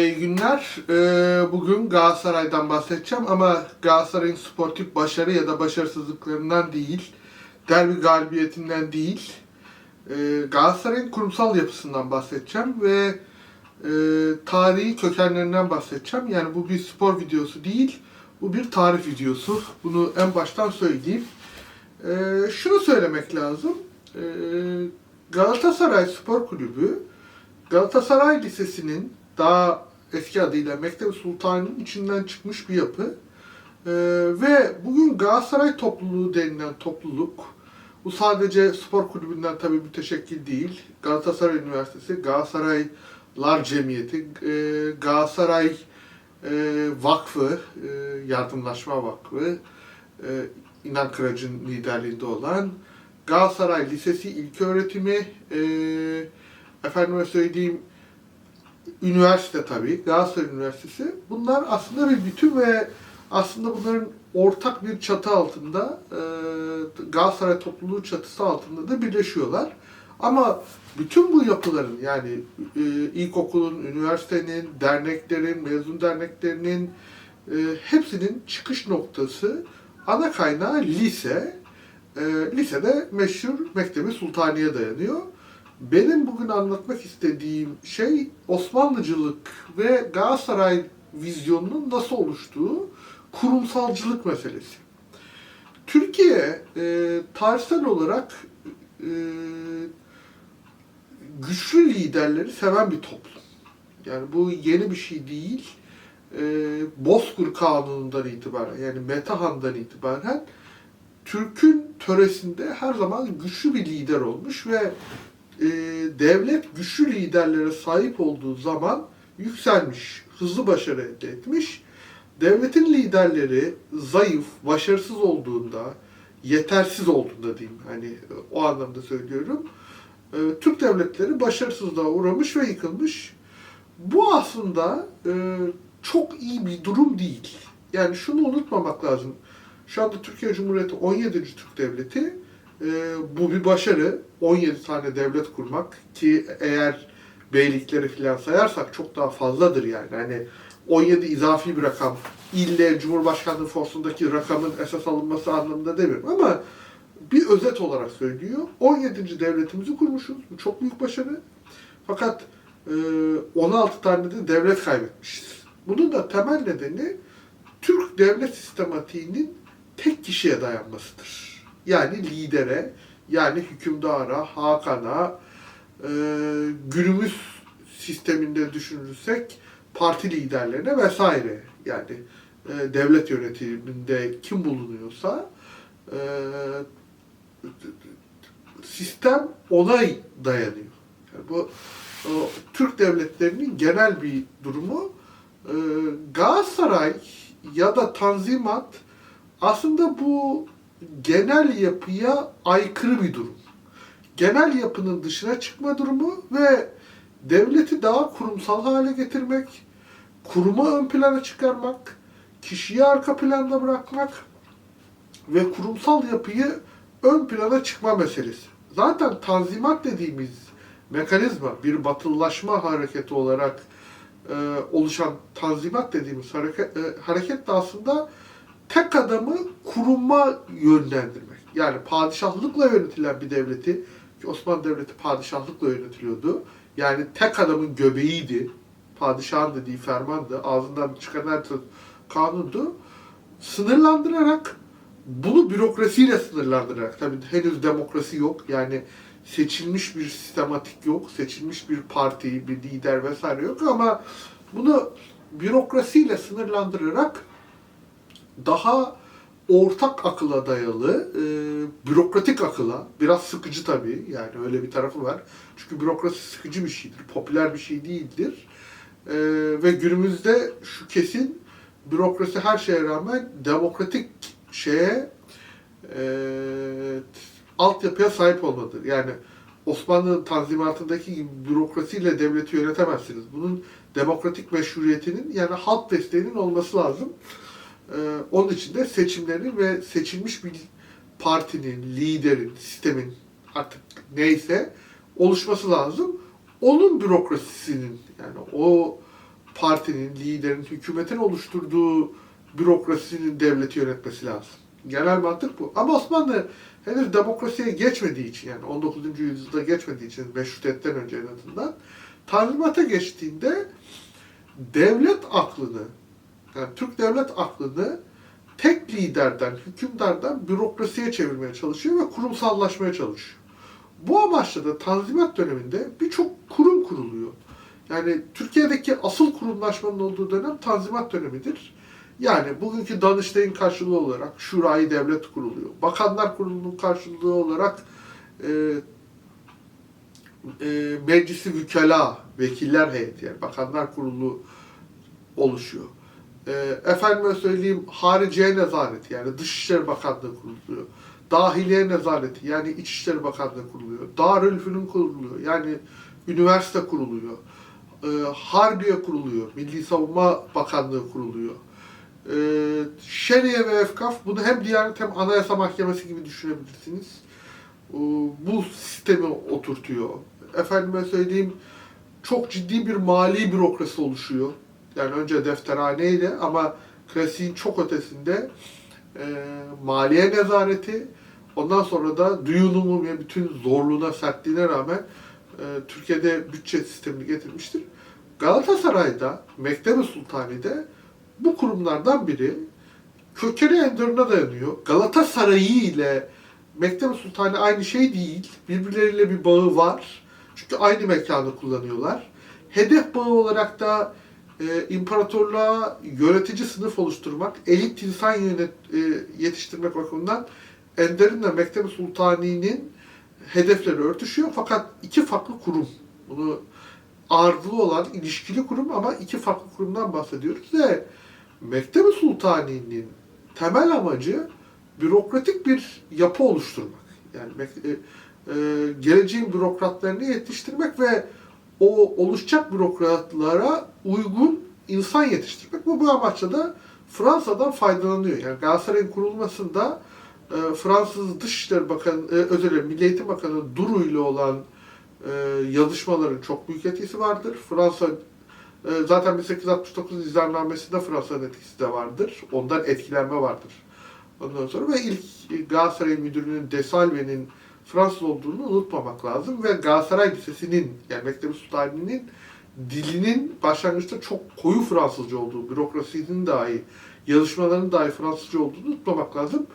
İyi günler. Ee, Bugün Galatasaray'dan bahsedeceğim ama Galatasaray'ın sportif başarı ya da başarısızlıklarından değil, derbi galibiyetinden değil, ee, Galatasaray'ın kurumsal yapısından bahsedeceğim ve e, tarihi kökenlerinden bahsedeceğim. Yani bu bir spor videosu değil, bu bir tarih videosu. Bunu en baştan söyleyeyim. Ee, Şunu söylemek lazım. Galatasaray Spor Kulübü Galatasaray Lisesi'nin daha eski adıyla Mektep Sultan'ın içinden çıkmış bir yapı. Ee, ve bugün Galatasaray topluluğu denilen topluluk, bu sadece spor kulübünden tabii müteşekkil değil. Galatasaray Üniversitesi, Galatasaraylar Cemiyeti, e, Galatasaray e, Vakfı, e, Yardımlaşma Vakfı, e, İnan Kıraç'ın liderliğinde olan Galatasaray Lisesi İlköğretimi, e, efendime söyleyeyim üniversite tabii, Galatasaray Üniversitesi. Bunlar aslında bir bütün ve aslında bunların ortak bir çatı altında, e, Galatasaray topluluğu çatısı altında da birleşiyorlar. Ama bütün bu yapıların yani e, ilkokulun, üniversitenin, derneklerin, mezun derneklerinin e, hepsinin çıkış noktası, ana kaynağı lise. E, lisede meşhur Mektebi Sultaniye dayanıyor. Benim bugün anlatmak istediğim şey Osmanlıcılık ve Galatasaray vizyonunun nasıl oluştuğu kurumsalcılık meselesi. Türkiye e, tarihsel olarak e, güçlü liderleri seven bir toplum. Yani bu yeni bir şey değil. E, Bozkır Kanunu'ndan itibaren yani Metahan'dan itibaren Türk'ün töresinde her zaman güçlü bir lider olmuş ve e, devlet güçlü liderlere sahip olduğu zaman yükselmiş, hızlı başarı elde etmiş. Devletin liderleri zayıf, başarısız olduğunda, yetersiz olduğunda diyeyim hani o anlamda söylüyorum. e, Türk devletleri başarısızlığa uğramış ve yıkılmış. Bu aslında e, çok iyi bir durum değil. Yani şunu unutmamak lazım. Şu anda Türkiye Cumhuriyeti 17. Türk Devleti. E, bu bir başarı. 17 tane devlet kurmak ki eğer beylikleri filan sayarsak çok daha fazladır yani. Hani 17 izafi bir rakam. İlle Cumhurbaşkanlığı forsundaki rakamın esas alınması anlamında demiyorum ama bir özet olarak söylüyor. 17. devletimizi kurmuşuz. Bu çok büyük başarı. Fakat e, 16 tane de devlet kaybetmişiz. Bunun da temel nedeni Türk devlet sistematiğinin tek kişiye dayanmasıdır. Yani lidere, yani hükümdara, hakana, e, günümüz sisteminde düşünürsek parti liderlerine vesaire yani e, devlet yönetiminde kim bulunuyorsa e, sistem ona dayanıyor. Yani bu o, Türk devletlerinin genel bir durumu e, Galatasaray ya da Tanzimat aslında bu genel yapıya aykırı bir durum. Genel yapının dışına çıkma durumu ve devleti daha kurumsal hale getirmek, kurumu ön plana çıkarmak, kişiyi arka planda bırakmak ve kurumsal yapıyı ön plana çıkma meselesi. Zaten tanzimat dediğimiz mekanizma bir batılılaşma hareketi olarak e, oluşan tanzimat dediğimiz hareket, e, hareket de aslında tek adamı kuruma yönlendirmek. Yani padişahlıkla yönetilen bir devleti, Osmanlı Devleti padişahlıkla yönetiliyordu. Yani tek adamın göbeğiydi. Padişahın dediği fermandı. Ağzından çıkan her söz kanundu. Sınırlandırarak bunu bürokrasiyle sınırlandırarak, tabii henüz demokrasi yok. Yani seçilmiş bir sistematik yok, seçilmiş bir parti, bir lider vesaire yok ama bunu bürokrasiyle sınırlandırarak daha ortak akıla dayalı, e, bürokratik akıla, biraz sıkıcı tabii yani öyle bir tarafı var. Çünkü bürokrasi sıkıcı bir şeydir, popüler bir şey değildir. E, ve günümüzde şu kesin, bürokrasi her şeye rağmen demokratik şeye, e, altyapıya sahip olmalıdır. Yani Osmanlı tanzimatındaki gibi bürokrasiyle devleti yönetemezsiniz. Bunun demokratik meşruiyetinin yani halk desteğinin olması lazım. Ee, onun için de seçimlerin ve seçilmiş bir partinin, liderin, sistemin artık neyse oluşması lazım. Onun bürokrasisinin yani o partinin, liderin, hükümetin oluşturduğu bürokrasinin devleti yönetmesi lazım. Genel mantık bu. Ama Osmanlı henüz demokrasiye geçmediği için yani 19. yüzyılda geçmediği için meşrutiyetten önce en azından Tanzimat'a geçtiğinde devlet aklını yani Türk devlet aklını tek liderden, hükümdardan bürokrasiye çevirmeye çalışıyor ve kurumsallaşmaya çalışıyor. Bu amaçla da Tanzimat döneminde birçok kurum kuruluyor. Yani Türkiye'deki asıl kurumlaşmanın olduğu dönem Tanzimat dönemidir. Yani bugünkü Danıştay'ın karşılığı olarak Şurayı Devlet kuruluyor. Bakanlar Kurulu'nun karşılığı olarak e, e, Meclisi Vükela, Vekiller Heyeti yani Bakanlar Kurulu oluşuyor. E, efendime söyleyeyim Hariciye Nezareti yani Dışişleri Bakanlığı kuruluyor. Dahiliye Nezareti yani İçişleri Bakanlığı kuruluyor. Darülfünun kuruluyor yani üniversite kuruluyor. E, Harbiye kuruluyor. Milli Savunma Bakanlığı kuruluyor. E, Şeriye ve Efkaf bunu hem Diyanet hem Anayasa Mahkemesi gibi düşünebilirsiniz. E, bu sistemi oturtuyor. Efendime söyleyeyim çok ciddi bir mali bürokrasi oluşuyor. Yani önce defterhaneydi ama klasiğin çok ötesinde e, maliye nezareti ondan sonra da duyunumu ve bütün zorluğuna, sertliğine rağmen e, Türkiye'de bütçe sistemini getirmiştir. Galatasaray'da, Mektebi Sultani'de bu kurumlardan biri kökeni enderuna dayanıyor. Galatasaray'ı ile Mektebi Sultani aynı şey değil. Birbirleriyle bir bağı var. Çünkü aynı mekanı kullanıyorlar. Hedef bağı olarak da e, imparatorluğa yönetici sınıf oluşturmak, elit insan yönet, e, yetiştirmek bakımından Enderun'la Mektebi Sultani'nin hedefleri örtüşüyor. Fakat iki farklı kurum. Bunu ağırlığı olan ilişkili kurum ama iki farklı kurumdan bahsediyoruz ve Mektebi Sultani'nin temel amacı bürokratik bir yapı oluşturmak. Yani e, e, geleceğin bürokratlarını yetiştirmek ve o oluşacak bürokratlara uygun insan yetiştirmek. Bu bu amaçla da Fransa'dan faydalanıyor. Yani Galatasaray'ın kurulmasında e, Fransız Dışişleri Bakanı, e, özür dilerim, Milli Eğitim Bakanı Duru ile olan e, yazışmaların çok büyük etkisi vardır. Fransa e, zaten 1869 iznamesinde Fransa'nın etkisi de vardır. Ondan etkilenme vardır. Ondan sonra ve ilk Galatasaray müdürünün Desalve'nin Fransız olduğunu unutmamak lazım ve Galatasaray Lisesi'nin yani Mektebi Sultani'nin dilinin başlangıçta çok koyu Fransızca olduğu, bürokrasinin dahi, yazışmaların dahi Fransızca olduğunu unutmamak lazım.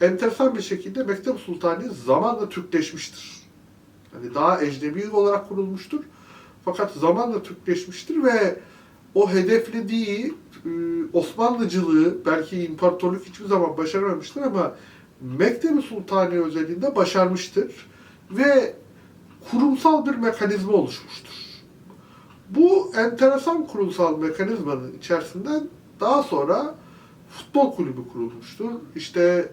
Enteresan bir şekilde Mektep Sultani zamanla Türkleşmiştir. Yani daha ecnebi olarak kurulmuştur. Fakat zamanla Türkleşmiştir ve o hedeflediği e, Osmanlıcılığı belki imparatorluk hiçbir zaman başaramamıştır ama Mektebi Sultani özelliğinde başarmıştır ve kurumsal bir mekanizma oluşmuştur. Bu enteresan kurumsal mekanizmanın içerisinden daha sonra futbol kulübü kurulmuştur. İşte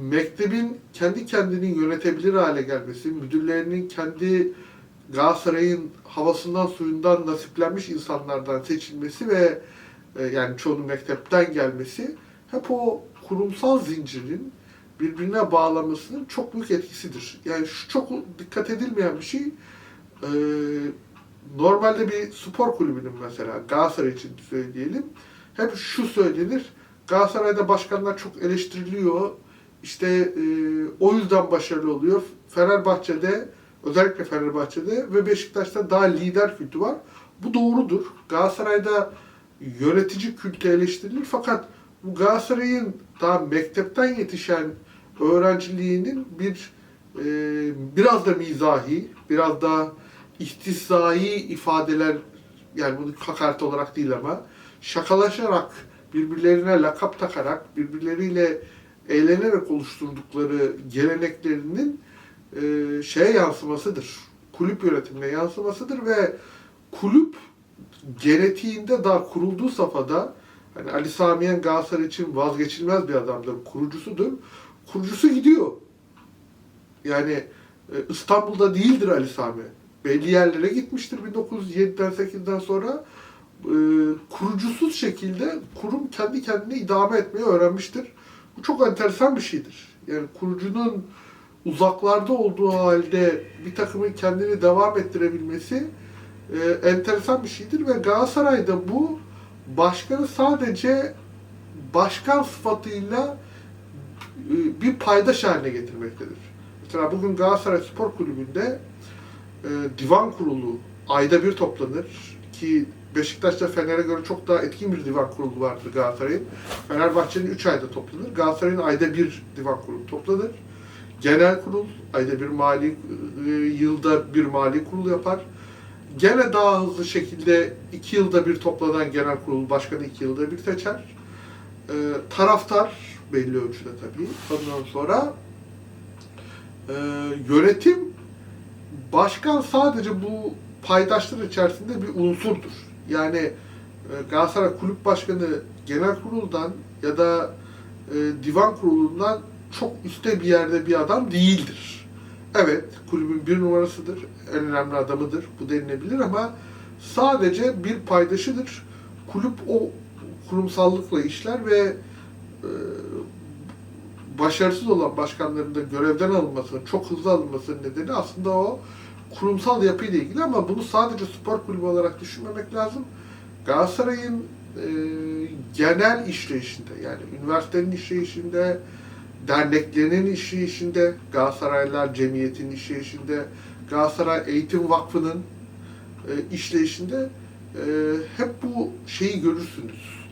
mektebin kendi kendini yönetebilir hale gelmesi, müdürlerinin kendi Galatasaray'ın havasından suyundan nasiplenmiş insanlardan seçilmesi ve e, yani çoğunun mektepten gelmesi hep o kurumsal zincirin birbirine bağlamasının çok büyük etkisidir. Yani şu çok dikkat edilmeyen bir şey e, normalde bir spor kulübünün mesela Galatasaray için söyleyelim hep şu söylenir Galatasaray'da başkanlar çok eleştiriliyor işte e, o yüzden başarılı oluyor. Fenerbahçe'de özellikle Fenerbahçe'de ve Beşiktaş'ta daha lider kültü var. Bu doğrudur. Galatasaray'da yönetici kültü eleştirilir fakat bu Galatasaray'ın daha mektepten yetişen öğrenciliğinin bir e, biraz da mizahi, biraz da istihzai ifadeler yani bunu hakaret olarak değil ama şakalaşarak, birbirlerine lakap takarak, birbirleriyle eğlenerek oluşturdukları geleneklerinin e, şeye yansımasıdır. Kulüp yönetimine yansımasıdır ve kulüp genetiğinde daha kurulduğu safhada hani Ali Samiyen Galatasaray için vazgeçilmez bir adamdır, kurucusudur. Kurucusu gidiyor. Yani e, İstanbul'da değildir Ali Sami. Belli yerlere gitmiştir 1907'den 8'den sonra. E, kurucusuz şekilde kurum kendi kendine idame etmeyi öğrenmiştir. Bu çok enteresan bir şeydir. Yani kurucunun uzaklarda olduğu halde bir takımın kendini devam ettirebilmesi e, enteresan bir şeydir ve Galatasaray'da bu başkanı sadece başkan sıfatıyla bir paydaş haline getirmektedir. Mesela bugün Galatasaray Spor Kulübü'nde e, divan kurulu ayda bir toplanır ki Beşiktaş'ta Fener'e göre çok daha etkin bir divan kurulu vardır Galatasaray'ın. Fenerbahçe'nin 3 ayda toplanır. Galatasaray'ın ayda bir divan kurulu toplanır. Genel kurul ayda bir mali e, yılda bir mali kurul yapar. Gene daha hızlı şekilde iki yılda bir toplanan genel kurul başkanı iki yılda bir seçer. E, taraftar belli ölçüde tabii. Ondan sonra e, yönetim başkan sadece bu paydaşlar içerisinde bir unsurdur. Yani e, Galatasaray Kulüp Başkanı genel kuruldan ya da e, divan kurulundan çok üstte bir yerde bir adam değildir. Evet, kulübün bir numarasıdır, en önemli adamıdır, bu denilebilir ama sadece bir paydaşıdır. Kulüp o kurumsallıkla işler ve başarısız olan başkanların da görevden alınmasının, çok hızlı alınmasının nedeni aslında o kurumsal yapıyla ilgili ama bunu sadece spor kulübü olarak düşünmemek lazım. Galatasaray'ın e, genel işleyişinde yani üniversitenin işleyişinde, derneklerinin işleyişinde, Galatasaraylılar Cemiyeti'nin işleyişinde, Galatasaray Eğitim Vakfı'nın e, işleyişinde e, hep bu şeyi görürsünüz.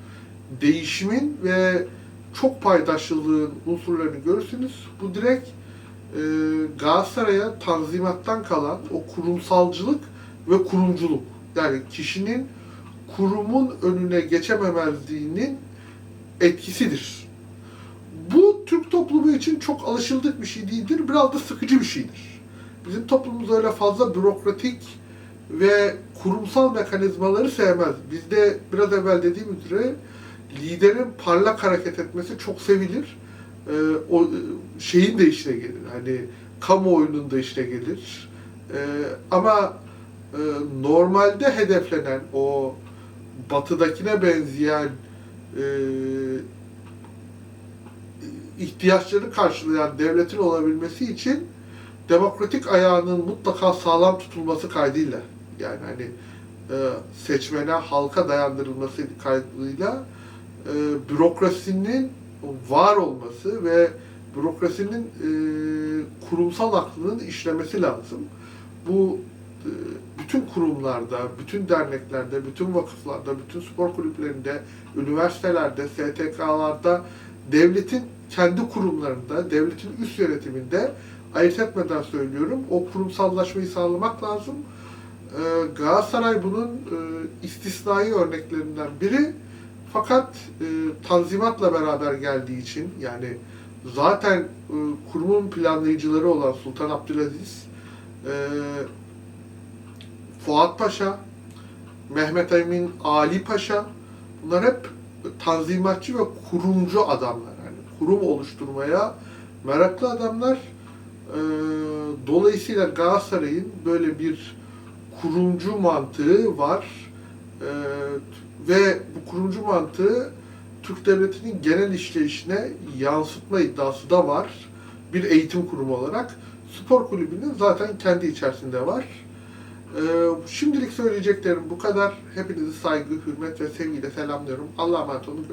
Değişimin ve çok paydaşlılığın unsurlarını görürsünüz. Bu direkt e, Galatasaray'a tanzimattan kalan o kurumsalcılık ve kurumculuk. Yani kişinin kurumun önüne geçememezliğinin etkisidir. Bu Türk toplumu için çok alışıldık bir şey değildir. Biraz da sıkıcı bir şeydir. Bizim toplumumuz öyle fazla bürokratik ve kurumsal mekanizmaları sevmez. Bizde biraz evvel dediğim üzere liderin parlak hareket etmesi çok sevilir. Ee, o e, şeyin de işine gelir. Hani kamuoyunun da işine gelir. Ee, ama e, normalde hedeflenen o batıdakine benzeyen e, ihtiyaçları karşılayan devletin olabilmesi için demokratik ayağının mutlaka sağlam tutulması kaydıyla yani hani e, seçmene, halka dayandırılması kaydıyla e, bürokrasinin var olması ve bürokrasinin e, kurumsal aklının işlemesi lazım. Bu e, bütün kurumlarda, bütün derneklerde, bütün vakıflarda, bütün spor kulüplerinde, üniversitelerde, STK'larda, devletin kendi kurumlarında, devletin üst yönetiminde ayırt etmeden söylüyorum, o kurumsallaşmayı sağlamak lazım. Ee, Galatasaray bunun e, istisnai örneklerinden biri. Fakat e, Tanzimat'la beraber geldiği için yani zaten e, kurumun planlayıcıları olan Sultan Abdülaziz, e, Fuat Paşa, Mehmet Emin Ali Paşa bunlar hep tanzimatçı ve kurumcu adamlar. Yani kurum oluşturmaya meraklı adamlar. E, dolayısıyla Galatasaray'ın böyle bir kurumcu mantığı var. E, ve bu kurumcu mantığı Türk Devleti'nin genel işleyişine yansıtma iddiası da var. Bir eğitim kurumu olarak. Spor kulübünün zaten kendi içerisinde var. Ee, şimdilik söyleyeceklerim bu kadar. Hepinizi saygı, hürmet ve sevgiyle selamlıyorum. Allah'a emanet olun.